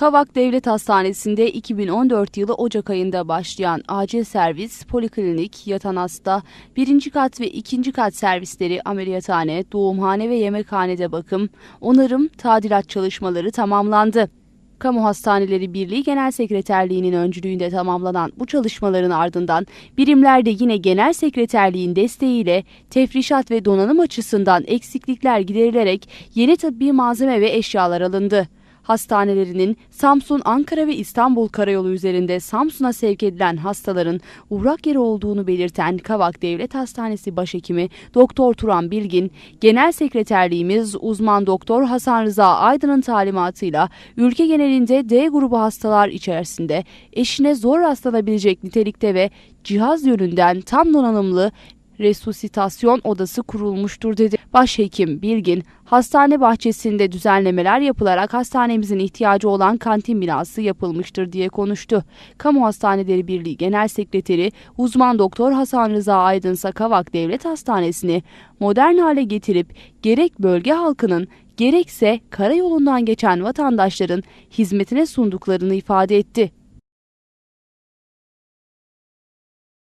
Kavak Devlet Hastanesi'nde 2014 yılı Ocak ayında başlayan acil servis, poliklinik, yatan hasta, birinci kat ve ikinci kat servisleri ameliyathane, doğumhane ve yemekhanede bakım, onarım, tadilat çalışmaları tamamlandı. Kamu Hastaneleri Birliği Genel Sekreterliği'nin öncülüğünde tamamlanan bu çalışmaların ardından birimlerde yine Genel Sekreterliğin desteğiyle tefrişat ve donanım açısından eksiklikler giderilerek yeni tıbbi malzeme ve eşyalar alındı hastanelerinin Samsun, Ankara ve İstanbul karayolu üzerinde Samsun'a sevk edilen hastaların uğrak yeri olduğunu belirten Kavak Devlet Hastanesi Başhekimi Doktor Turan Bilgin, Genel Sekreterliğimiz uzman doktor Hasan Rıza Aydın'ın talimatıyla ülke genelinde D grubu hastalar içerisinde eşine zor rastlanabilecek nitelikte ve cihaz yönünden tam donanımlı resuscitasyon odası kurulmuştur dedi. Başhekim Bilgin, hastane bahçesinde düzenlemeler yapılarak hastanemizin ihtiyacı olan kantin binası yapılmıştır diye konuştu. Kamu Hastaneleri Birliği Genel Sekreteri uzman doktor Hasan Rıza Aydın Sakavak Devlet Hastanesi'ni modern hale getirip gerek bölge halkının gerekse karayolundan geçen vatandaşların hizmetine sunduklarını ifade etti.